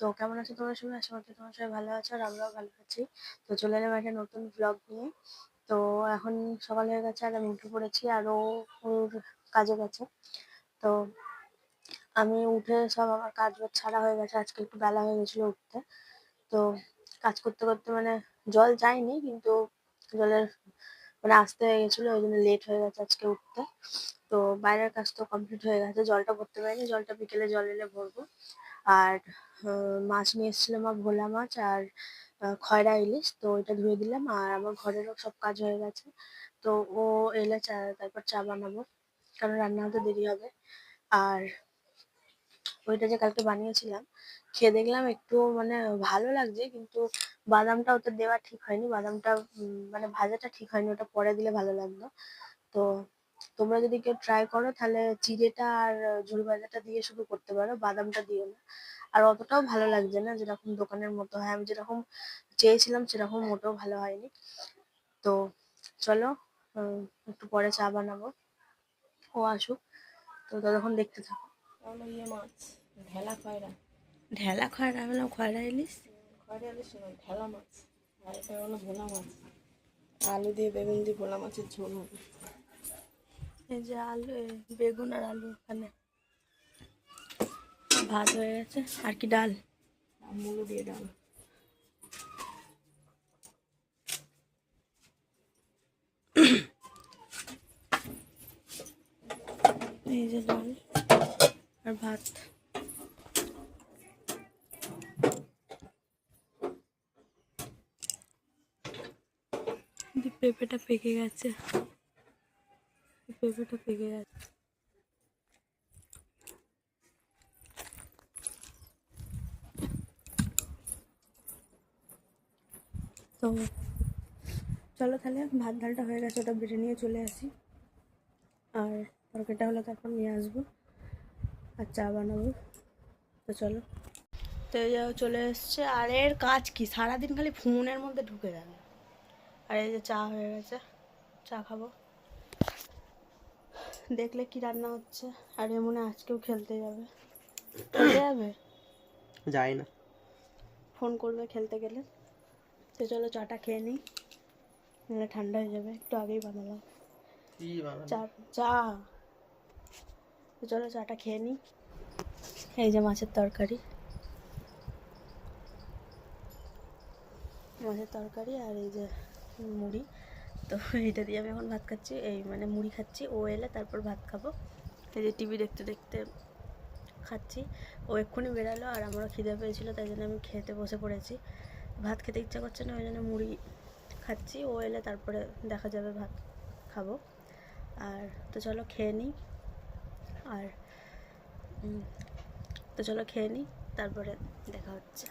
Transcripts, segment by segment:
তো কেমন আছো তোমরা সবাই? আশা করছি তোমরা সবাই ভালো আছো আর আমরাও ভালো আছি। তো চলে এলাম একটা নতুন ব্লগ নিয়ে। তো এখন সকাল হয়ে গেছে আর আমি উঠে পড়েছি আর ও ওর কাজে গেছে। তো আমি উঠে সব আমার কাজ ছাড়া হয়ে গেছে। আজকে একটু বেলা হয়ে গেছিল উঠতে। তো কাজ করতে করতে মানে জল যায়নি কিন্তু জলের মানে আসতে হয়ে গেছিল, ওই জন্য লেট হয়ে গেছে আজকে উঠতে। তো বাইরের কাজ তো কমপ্লিট হয়ে গেছে। জলটা ভরতে পারিনি, জলটা বিকেলে জল এলে ভরবো। আর মাছ নিয়ে এসেছিল মা ভোলা মাছ আর খয়রা ইলিশ। তো ওইটা ধুয়ে দিলাম আর আমার ঘরেরও সব কাজ হয়ে গেছে। তো ও এলে চা, তারপর চা বানাবো, কারণ রান্না হতে দেরি হবে। আর ওইটা যে কালকে বানিয়েছিলাম, খেয়ে দেখলাম একটু মানে ভালো লাগছে, কিন্তু বাদামটা ওতে দেওয়া ঠিক হয়নি। বাদামটা মানে ভাজাটা ঠিক হয়নি, ওটা পরে দিলে ভালো লাগতো তো তোমরা যদি কেউ ট্রাই করো তাহলে চিড়েটা আর ঝুড়ি ভাজাটা দিয়ে শুধু করতে পারো বাদামটা দিও না। আর অতটাও ভালো লাগছে না যেরকম দোকানের মতো হয়। আমি যেরকম চেয়েছিলাম সেরকম মোটেও ভালো হয়নি। তো চলো একটু পরে চা বানাবো। ও আসুক। তো ততক্ষণ দেখতে থাকো। হলো ইয়ে মাছ ঢেলা খয়রা। ঢেলা খয়রা? বললাম খয়রা ইলিশ? খয়রা ইলিশ নয় ঢেলা মাছ। আর এটা হলো ভোলা মাছ। আলু দিয়ে বেগুন দিয়ে ভোলা মাছের ঝোল হবে। এই যে আলু বেগুন আর আলু এখানে। ভাত হয়ে গেছে। আর কি ডাল? মুলো দিয়ে ডাল। এই যে ডাল আর ভাত। পেঁপেটা পেকে গেছে। পেকে গেছে তো চলো তাহলে, ভাত ডালটা হয়ে গেছে, ওটা বেটে নিয়ে চলে আসি। আর তরকারিটা হলে তারপর নিয়ে আসব, আর চা বানাবো। তো চলো। তো এই যে চলে এসছে, আর এর কাজ কি? সারাদিন খালি ফোনের মধ্যে ঢুকে যাবে আর এই যে চা হয়ে গেছে, চা খাব। দেখলে কি রান্না হচ্ছে? আর এ মনে আজকেও খেলতে যাবে। খেলতে যাবে? যাই না। ফোন করবে খেলতে গেলে। তো চলো চাটা খেয়ে নিই। নাহলে ঠান্ডা হয়ে যাবে। একটু আগেই বানালাম। চা চা। চলো চাটা খেয়ে নিই। এই যে মাছের তরকারি। মাছের তরকারি আর এই যে মুড়ি। তো এটা দিয়ে আমি এখন ভাত খাচ্ছি, এই মানে মুড়ি খাচ্ছি। ও এলে তারপর ভাত খাব। এই যে টিভি দেখতে দেখতে খাচ্ছি। ও এক্ষুনি বেরালো আর আমারও খিদে পেয়েছিলো, তাই জন্য আমি খেতে বসে পড়েছি। ভাত খেতে ইচ্ছা করছে না, ওই জন্য মুড়ি খাচ্ছি। ও এলে তারপরে দেখা যাবে, ভাত খাব। আর তো চলো খেয়ে নিই। আর তো চলো খেয়ে নিই, তারপরে দেখা হচ্ছে।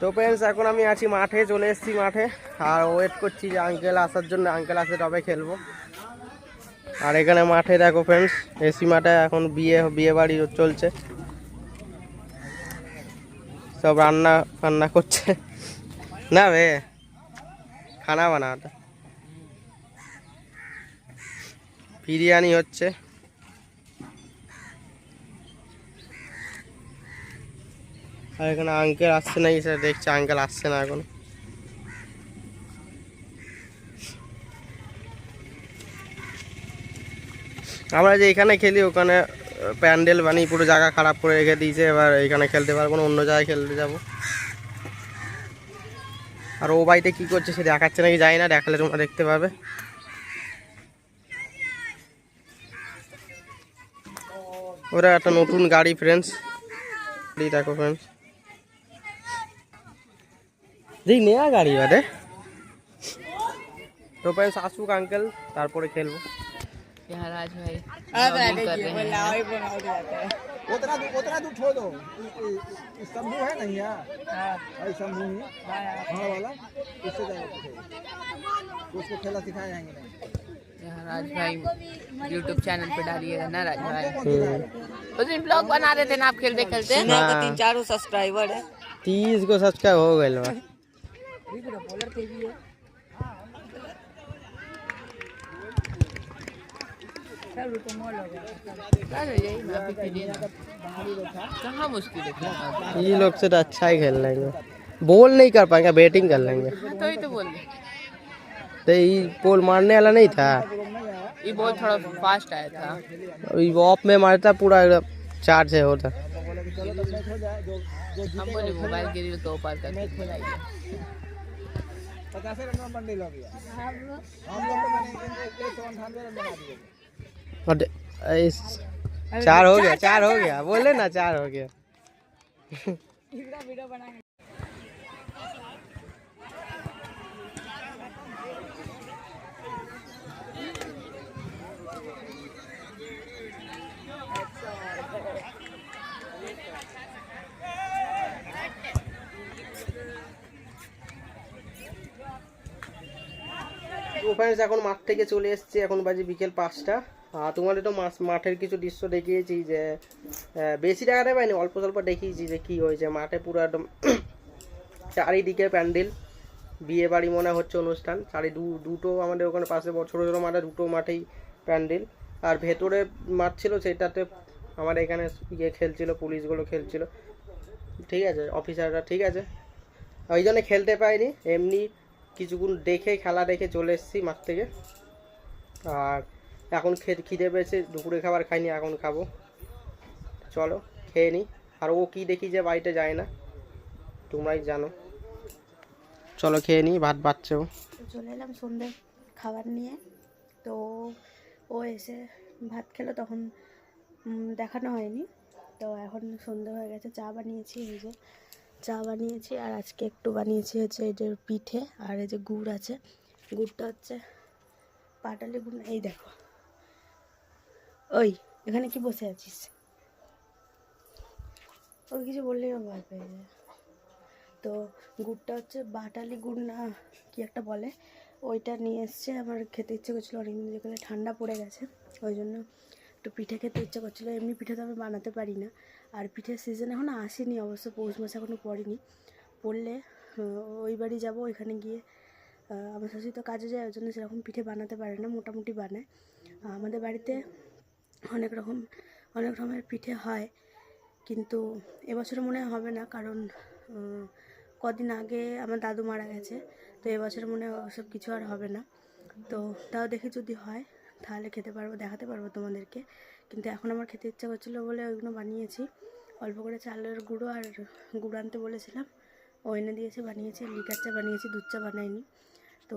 তো ফ্রেন্ডস এখন আমি আছি মাঠে, চলে এসেছি মাঠে। আর ওয়েট করছি যে আঙ্কেল আসার জন্য আঙ্কেল আসে তবে খেলব। আর এখানে মাঠে দেখো ফ্রেন্ডস এসি মাঠে এখন বিয়ে বিয়ে বাড়ি চলছে। সব রান্না ফান্না করছে। না বে খানা বানাটা বিরিয়ানি হচ্ছে। আর এখানে আঙ্কেল আসছে না স্যার দেখছে আঙ্কেল আসছে না এখন। আমরা যে এখানে খেলি, ওখানে প্যান্ডেল বানিয়ে পুরো জায়গা খারাপ করে রেখে দিয়েছে, এবার এখানে খেলতে পারব না, অন্য জায়গায় খেলতে যাব। আর ও বাড়িতে কি করছে সে দেখাচ্ছে নাকি জানি না, দেখালে তোমরা দেখতে পাবে। ওরা একটা নতুন গাড়ি ফ্রেন্ডস দেখো ফ্রেন্ডস দেখ নেয়া গাড়ি বাদে তো ফ্রেন্ডস আসুক আঙ্কেল তারপরে খেলবো यहाँ राज भाई vlogging कर रहे हैं उतना दूर उतना दूर छोड़ दो इ- इ- इ- शंभू है नहीं यहाँ भाई शंभू ही हाँ वाला इससे जाएगा पीछे। तो उसको खेला सिखाए जाएंगे नहीं यहाँ राज भाई यूट्यूब चैनल पे डालिएगा ना राज भाई हम्म। उस दिन ब्लॉग बना रहे थे ना आप खेलते खेलते हाँ। तीन चार सब्सक्राइबर है तीस को सब्सक्राइब हो गए बा अरे यही? ना अभी खेलिए ना। कहाँ मुश्किल है? ये लोग से तो अच्छा ही खेल लेंगे। बोल नहीं कर पाएँगे बैटिंग कर लेंगे। हाँ, तो ही तो बोल तो ये पोल मारने वाला नहीं था। ये बॉल थोड़ा फास्ट आया था। ये ऑफ़ में मारता पूरा एकदम चार से होता हम बोले मोबाइल गिरी तो पार करके खेलाइए पचास रन में बंडल हो गया। हम लोग तो मैंने एक सौ अंठानवे रन बना दिए। इस- चार हो गया चार हो गया। बोले ना चार हो गया। তো ফ্রেন্ডস এখন মাঠ থেকে চলে এসেছি, এখন বাজে বিকেল পাঁচটা। আর তোমাদের তো মাঠের কিছু দৃশ্য দেখিয়েছি যে বেশি দেখাতে পাইনি, অল্প স্বল্প দেখিয়েছি যে কী হয়েছে। মাঠে পুরো একদম চারিদিকে প্যান্ডেল বিয়ে বাড়ি মনে হচ্ছে অনুষ্ঠান। চারি দু, দুটো আমাদের ওখানে পাশে ছোটো ছোটো মাঠে, দুটো মাঠেই প্যান্ডেল। আর ভেতরে মাঠ ছিল সেটাতে আমার এখানে ইয়ে খেলছিল, পুলিশগুলো খেলছিল। ঠিক আছে, অফিসাররা, ঠিক আছে। ওই জন্য খেলতে পাইনি। এমনি কিছুক্ষণ দেখে, খেলা দেখে চলে এসেছি মাঠ থেকে। আর এখন খে- খিদে পেয়েছে দুপুরে খাবার খাইনি, এখন খাব। চলো, খেয়ে নিই আর ও কি দেখি যে বাড়িতে যায় না, তোমরাই জানো। চলো, খেয়ে নিই ভাত বাচ্চা ও। চলে এলাম সন্ধ্যে খাবার নিয়ে। তো ও এসে ভাত খেলো, তখন দেখানো হয়নি। তো এখন সন্ধ্যে হয়ে গেছে, চা বানিয়েছি এই যে। চা বানিয়েছি আর আজকে একটু বানিয়েছি হচ্ছে এই যে পিঠে আর এই যে গুড় আছে। গুড়টা হচ্ছে পাটালি গুড় এই দেখো। ওই, এখানে কি বসে আছিস? ওই কিছু বললেই ভয় পেয়ে যায়। তো গুড়টা হচ্ছে বাটালি গুড় না, কি একটা বলে? ওইটা নিয়ে এসছে, আমার খেতে ইচ্ছে করছিল অনেকদিন যেখানে ঠান্ডা পড়ে গেছে, ওই জন্য একটু পিঠে খেতে ইচ্ছে করছিল, এমনি পিঠে তো আমি বানাতে পারি না। আর পিঠের সিজন এখনও আসেনি, অবশ্য পৌষ মাস এখনও পড়েনি। পড়লে ওই বাড়ি যাব, ওইখানে গিয়ে আমার শাশুড়ি তো কাজে যায়, ওই জন্য সেরকম পিঠে বানাতে পারে না, মোটামুটি বানায়। আমাদের বাড়িতে অনেক রকম, অনেক রকমের পিঠে হয়, কিন্তু এবছরে মনে হবে না, কারণ কদিন আগে আমার দাদু মারা গেছে, তো এবছর মনে হয় ওসব কিছু আর হবে না। তো তাও দেখি যদি হয়। তাহলে খেতে পারব, দেখাতে পারব তোমাদেরকে। কিন্তু এখন আমার খেতে ইচ্ছা করছিল বলে ওইগুলো বানিয়েছি। অল্প করে চালের গুঁড়ো আর গুঁড়ো আনতে বলেছিলাম। ও এনে দিয়েছে, বানিয়েছি, লিকার চা বানিয়েছি, দুধ চা বানাইনি। তো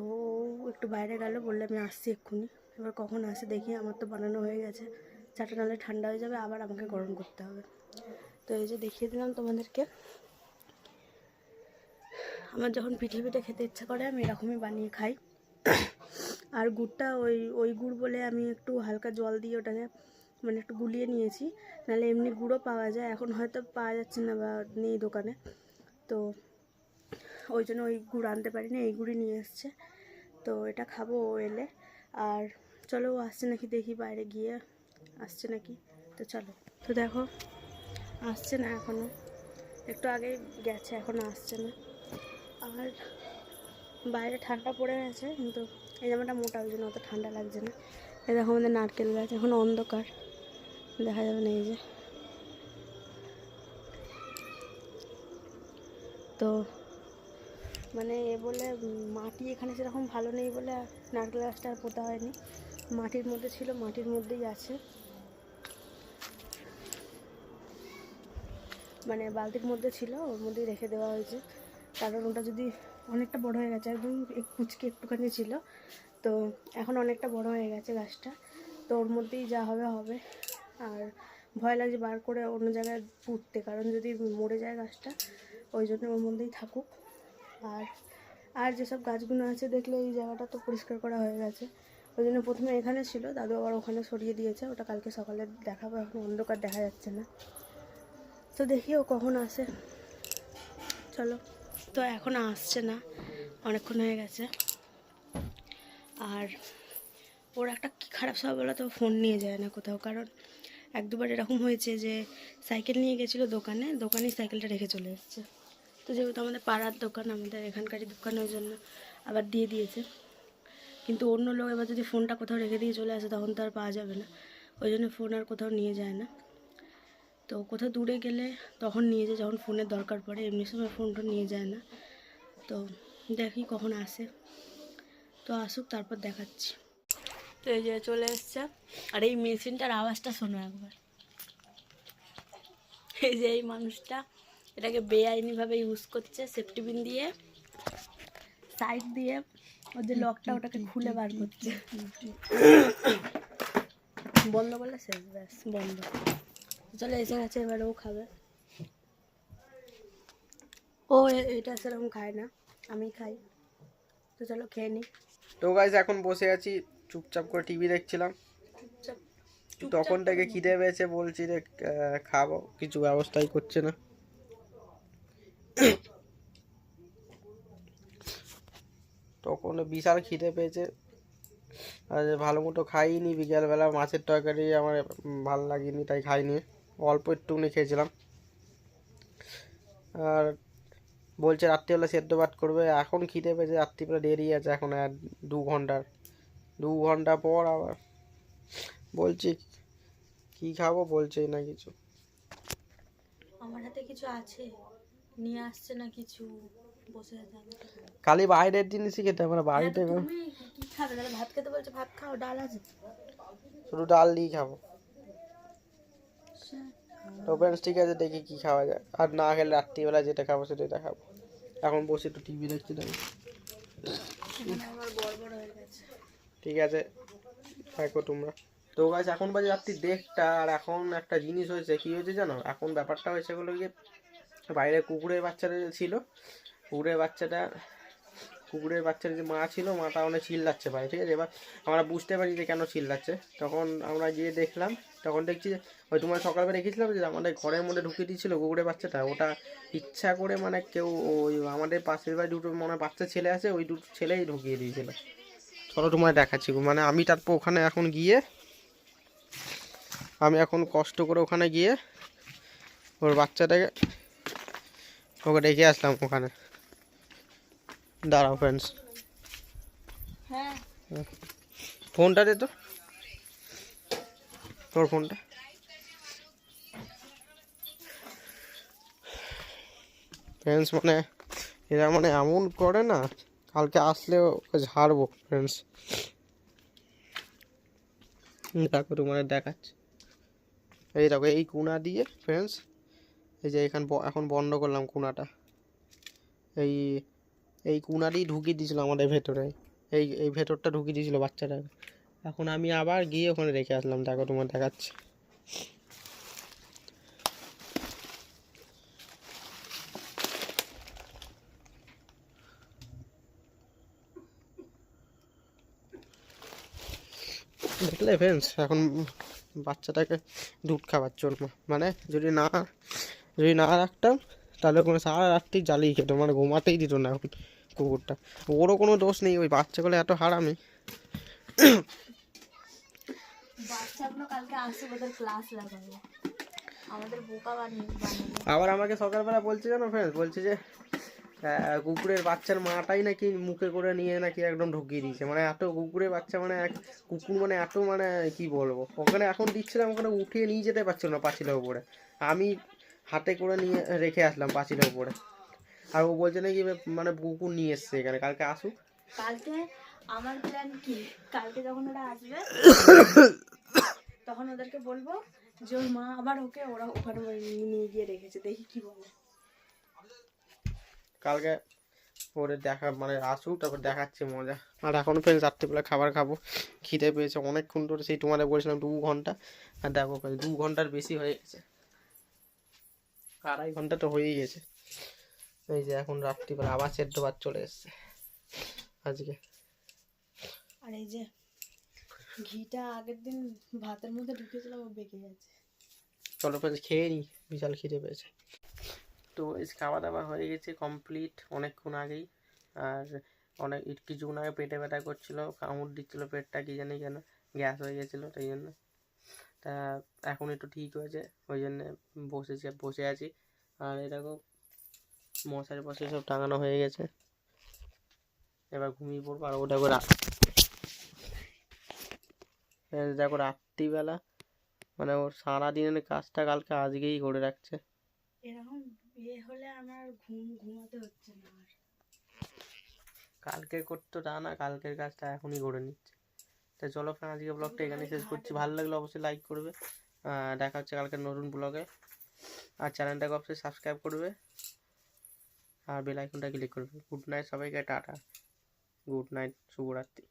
একটু বাইরে গেল, বললে আমি আসছি এক্ষুনি। এবার কখন আসে দেখি, আমার তো বানানো হয়ে গেছে। চাটা নাহলে ঠান্ডা হয়ে যাবে, আবার আমাকে গরম করতে হবে। তো এই যে দেখিয়ে দিলাম তোমাদেরকে। আমার যখন পিঠে পিঠে খেতে ইচ্ছা করে, আমি এরকমই বানিয়ে খাই। আর গুড়টা ওই ওই গুড় বলে আমি একটু হালকা জল দিয়ে ওটাকে মানে একটু গুলিয়ে নিয়েছি। নাহলে এমনি গুঁড়ো পাওয়া যায়। এখন হয়তো পাওয়া যাচ্ছে না বা নেই দোকানে। তো ওই জন্য ওই গুড় আনতে পারি না এই গুড়ই নিয়ে এসছে। তো এটা খাব ও এলে। আর চলো ও আসছে নাকি দেখি বাইরে গিয়ে আসছে নাকি। তো চলো। তো দেখো, আসছে না এখনও একটু আগেই গেছে এখনও আসছে না। আর বাইরে ঠান্ডা পড়ে গেছে, কিন্তু এই জামাটা মোটা ওই জন্য অত ঠান্ডা লাগছে না। এই দেখো আমাদের নারকেল গাছ, এখন অন্ধকার। দেখা যাবে না এই যে। তো মানে এ বলে মাটি এখানে সেরকম ভালো নেই বলে নারকেল গাছটা আর পোতা হয়নি। মাটির মধ্যে ছিল, মাটির মধ্যেই আছে। মানে বালতির মধ্যে ছিল, ওর মধ্যেই রেখে দেওয়া হয়েছে। কারণ ওটা যদি অনেকটা বড় হয়ে গেছে, একদম এক- কুচকি একটুখানি ছিল, তো এখন অনেকটা বড় হয়ে গেছে গাছটা। তো ওর মধ্যেই যা হবে হবে। আর ভয় লাগছে বার করে অন্য জায়গায় পুঁততে, কারণ যদি মরে যায় গাছটা, ওই জন্য ওর মধ্যেই থাকুক। আর আর যেসব গাছগুলো আছে, দেখলে এই জায়গাটা তো পরিষ্কার করা হয়ে গেছে। ওই জন্য প্রথমে এখানে ছিল, দাদু আবার ওখানে সরিয়ে দিয়েছে। ওটা কালকে সকালে দেখাবো, এখন অন্ধকার দেখা যাচ্ছে না। তো দেখি ও কখন আসে। চলো। তো এখন আসছে না, অনেকক্ষণ হয়ে গেছে। আর ওর একটা কি খারাপ স্বভাব বলো তো ফোন নিয়ে যায় না কোথাও। কারণ এক দুবার এরকম হয়েছে যে সাইকেল নিয়ে গেছিল দোকানে দোকানেই সাইকেলটা রেখে চলে এসেছে। তো যেহেতু আমাদের পাড়ার দোকান, আমাদের এখানকারই দোকান, ওই জন্য আবার দিয়ে দিয়েছে। কিন্তু অন্য লোক এবার যদি ফোনটা কোথাও রেখে দিয়ে চলে আসে, তখন তো আর পাওয়া যাবে না। ওই জন্য ফোন আর কোথাও নিয়ে যায় না। তো কোথাও দূরে গেলে তখন নিয়ে যায় যখন ফোনের দরকার পড়ে এমনি সময় ফোনটা নিয়ে যায় না। তো দেখি কখন আসে। তো আসুক তারপর দেখাচ্ছি। তো এই যে চলে এসছে। আর এই মেশিনটার আওয়াজটা শোনো একবার। এই যে এই মানুষটা এটাকে বেআইনিভাবে ইউজ করছে সেফটি পিন দিয়ে সাইড দিয়ে। ওর যে লকটা ওটাকে খুলে বার করছে। বন্ধ করলে শেষ ব্যাস। বন্ধ। চলে এসে গেছে এবার ও খাবে। ও এটা সেরকম খায় না আমি খাই। তো চলো খেয়ে নিই তো গাইজ এখন বসে আছি চুপচাপ করে টিভি দেখছিলাম। তখন থেকে খিদে পেয়েছে বলছি যে খাব কিছু ব্যবস্থাই করছে না। তখন বিশাল খিদে পেয়েছে। আর ভালো মতো খাইনি বিকেলবেলা মাছের তরকারি আমার ভালো লাগেনি তাই খাইনি। অল্প একটুখানি খেয়েছিলাম। আর বলছে রাত্রিবেলা সেদ্ধ ভাত করবে। এখন খিদে পেয়েছে রাত্রিবেলা দেরি আছে এখন আর দু ঘণ্টার। দু ঘণ্টা পর আবার বলছি কি খাব? বলছেই না কিছু। আমার হাতে কিছু আছে? নিয়ে আসছে না কিছু? বসে। খালি বাইরের জিনিসই খেতে আমরা বাড়িতে হ্যাঁ, তো তুমি কি খাবে? ভাত খেতে বলছো ভাত খাও ডাল আছে। শুধু ডাল দিয়ে খাব। তো ঠিক আছে, দেখি কি খাওয়া যায়। আর না খেলে রাত্রিবেলা যেটা খাব সেটা খাব এখন বসে একটু টিভি দেখছি গেছে ঠিক আছে, থাকো তোমরা। তো গাছ এখন বাজে রাত্রি দেড়টা, আর এখন একটা জিনিস হয়েছে, কি হয়েছে জানো? এখন ব্যাপারটা হয়েছে হলো গিয়ে বাইরে কুকুরের বাচ্চাটা ছিল। কুকুরের বাচ্চাটা কুকুরের বাচ্চার যে মা ছিল মাটা অনেক চিল্লাচ্ছে ভাই, ঠিক আছে? এবার আমরা বুঝতে পারি যে কেন চিল্লাচ্ছে। তখন আমরা গিয়ে দেখলাম, তখন দেখছি যে, ওই তোমার সকালবেলা রেখেছিলাম যে, আমাদের ঘরের মধ্যে ঢুকিয়ে দিয়েছিল কুকুরের বাচ্চাটা। ওটা ইচ্ছা করে মানে কেউ ওই আমাদের পাশের বাড়ি দুটো মনে বাচ্চা ছেলে আছে, ওই দুটো ছেলেই ঢুকিয়ে দিয়েছিল। চলো তোমায় দেখাচ্ছি। মানে আমি তারপর ওখানে এখন গিয়ে, আমি এখন কষ্ট করে ওখানে গিয়ে ওর বাচ্চাটাকে ওকে ডেকে আসলাম ওখানে। দাঁড়াও ফ্রেন্ডস হ্যাঁ। ফোনটা দে তো। তোর ফোনটা। ফ্রেন্ডস মানে এরা মানে এমন করে না কালকে আসলে ওকে ঝাড়বো ফ্রেন্ডস দেখো তোমার দেখাচ্ছি। এই দেখো এই কুনা দিয়ে ফ্রেন্ডস এই যে এখান এখন বন্ধ করলাম কুনাটা। এই এই কুনারই ঢুকিয়ে দিয়েছিল আমাদের ভেতরে। এই এই ভেতরটা ঢুকিয়ে দিয়েছিল বাচ্চাটা এখন আমি আবার গিয়ে ওখানে রেখে আসলাম। দেখো তোমার দেখাচ্ছি। দেখলে ফ্রেন্ডস এখন বাচ্চাটাকে দুধ খাওয়ার জন্য। মানে যদি না যদি না রাখতাম তাহলে কোনো সারা রাত্রি জ্বালিয়ে খেত মানে ঘুমাতেই দিত না এখন কুকুরটা। ওরও কোনো দোষ নেই ওই বাচ্চাগুলো এত হারামি। আবার আমাকে সকালবেলা বলছে জানো ফ্রেন্ডস বলছে যে কুকুরের বাচ্চার মাটাই নাকি মুখে করে নিয়ে নাকি একদম ঢুকিয়ে দিয়েছে। মানে এত কুকুরের বাচ্চা মানে এক কুকুর মানে এত মানে কি বলব? ওখানে এখন দিচ্ছিলাম ওখানে উঠিয়ে নিয়ে যেতে পারছিল না পাঁচিলের উপরে। আমি হাতে করে নিয়ে রেখে আসলাম পাঁচিলের উপরে। আর ও বলছে নাকি মানে কুকুর নিয়ে এসছে এখানে কালকে আসুক। কালকে আমার প্ল্যান কি? কালকে যখন ওরা আসবে তখন ওদেরকে বলব যে ওর মা আবার ওকে ওরা ওখানে নিয়ে গিয়ে রেখেছে দেখি কি বলে। কালকে ওরে দেখা মানে আসুক তারপর দেখাচ্ছি মজা। আর এখন ফ্রেন্ডস রাত্রিবেলা খাবার খাব খিদে পেয়েছে অনেকক্ষণ ধরে সেই তোমাদের বলছিলাম দু ঘণ্টা। আর দেখো দু ঘণ্টার বেশি হয়ে গেছে। আড়াই ঘণ্টা তো হয়েই গেছে। এই যে এখন রাত্রিবেলা আবার সেদ্ধ ভাত চলে এসছে। আজকে। আর এই যে ঘিটা আগের দিন ভাতের মধ্যে ঢুকেছিলাম ও বেঁকে গেছে। চলো খেয়ে নি বিশাল খিদে পেয়েছে। তো এই খাওয়া দাওয়া হয়ে গেছে কমপ্লিট অনেকক্ষণ আগেই। আর অনেক কিছুক্ষণ আগে পেটে ব্যথা করছিল কামড় দিচ্ছিল পেটটা কি জানি কেন গ্যাস হয়ে গেছিল সেই জন্য। তা এখন একটু ঠিক হয়েছে ওই জন্যে বসেছি বসে আছি। আর এরকম মশারি পাশে সব টাঙানো হয়ে গেছে। এবার ঘুমিয়ে পড়ব আর ওটা করে দেখো রাত্রিবেলা মানে ওর সারাদিনের কাজটা কালকে আজকেই করে রাখছে। এরকম বিয়ে হলে আমার ঘুম ঘুমাতে হচ্ছে না আর। কালকে করতো তা না কালকের কাজটা এখনই করে নিচ্ছে। তো চলো ফ্রেন্ড আজকে ব্লগটা এখানে শেষ করছি। ভালো লাগলে অবশ্যই লাইক করবে। দেখা হচ্ছে কালকে নতুন ব্লগে আর চ্যানেলটাকে অবশ্যই সাবস্ক্রাইব করবে। আর বেল আইকনটা ক্লিক করবে। গুড নাইট সবাইকে টাটা। গুড নাইট শুভরাত্রি।